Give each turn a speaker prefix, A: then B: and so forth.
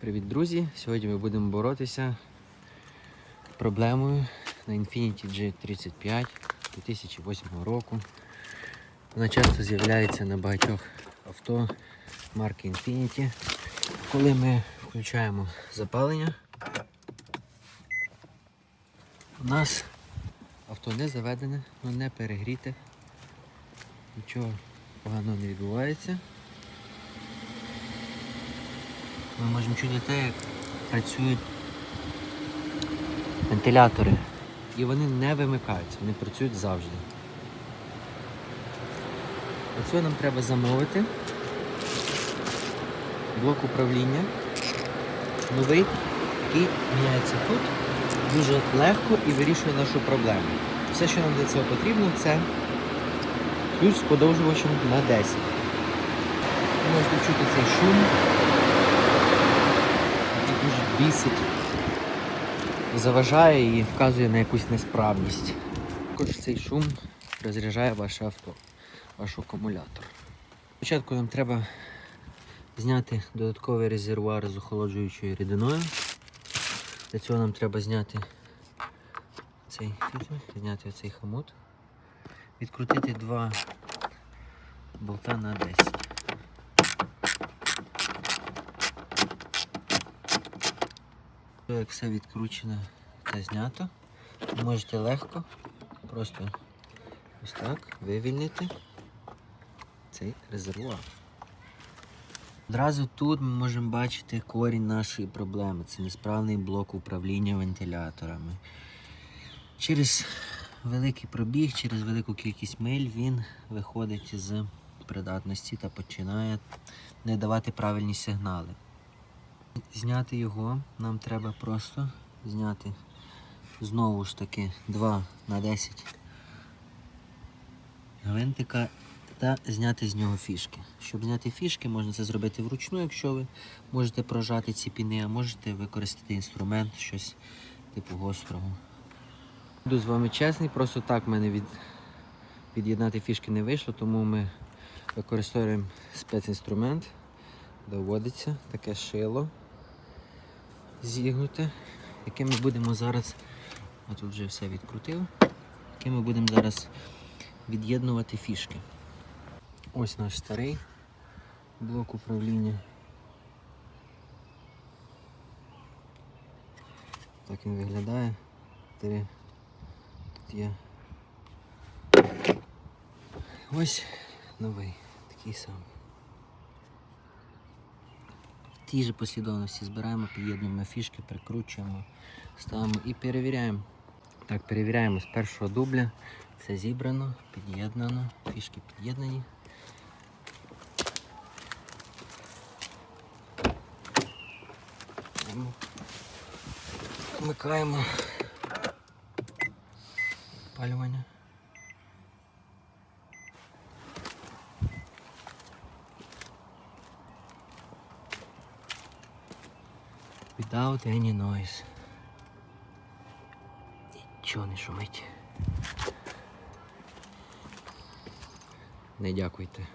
A: Привіт, друзі! Сьогодні ми будемо боротися з проблемою на Infiniti G35 2008 року. Вона часто з'являється на багатьох авто марки Infiniti. Коли ми включаємо запалення, у нас авто не заведене, воно не перегріте, нічого поганого не відбувається. Ми можемо чути те, як працюють вентилятори. І вони не вимикаються, вони працюють завжди. Цього нам треба замовити блок управління новий, який міняється тут дуже легко і вирішує нашу проблему. Все, що нам для цього потрібно, це ключ з подовжувачем на 10. Ви можете чути цей шум бісить, заважає і вказує на якусь несправність. Також цей шум розряджає ваше авто, ваш акумулятор. Спочатку нам треба зняти додатковий резервуар з охолоджуючою рідиною. Для цього нам треба зняти цей зняти оцей хомут, відкрутити два болта на 10. Як все відкручено та знято, можете легко просто ось так вивільнити цей резервуар. Одразу тут ми можемо бачити корінь нашої проблеми. Це несправний блок управління вентиляторами. Через великий пробіг, через велику кількість миль він виходить з придатності та починає не давати правильні сигнали. Зняти його нам треба просто зняти знову ж таки 2 на 10 гвинтика та зняти з нього фішки. Щоб зняти фішки, можна це зробити вручну, якщо ви можете прожати ці піни, а можете використати інструмент, щось типу гострого. Буду з вами чесний, просто так в мене від... від'єднати фішки не вийшло, тому ми використовуємо спецінструмент, доводиться таке шило зігнуте, яке ми будемо зараз, а тут вже все відкрутив, яке ми будемо зараз від'єднувати фішки. Ось наш старий блок управління. Так він виглядає. Три. Тут є. Ось новий, такий самий. Тій же послідовності збираємо, під'єднуємо фішки, прикручуємо, ставимо і перевіряємо. Так, перевіряємо з першого дубля. Все зібрано, під'єднано, фішки під'єднані. Вмикаємо опалювання. Without any noise. Нічого не шумить. Не дякуйте.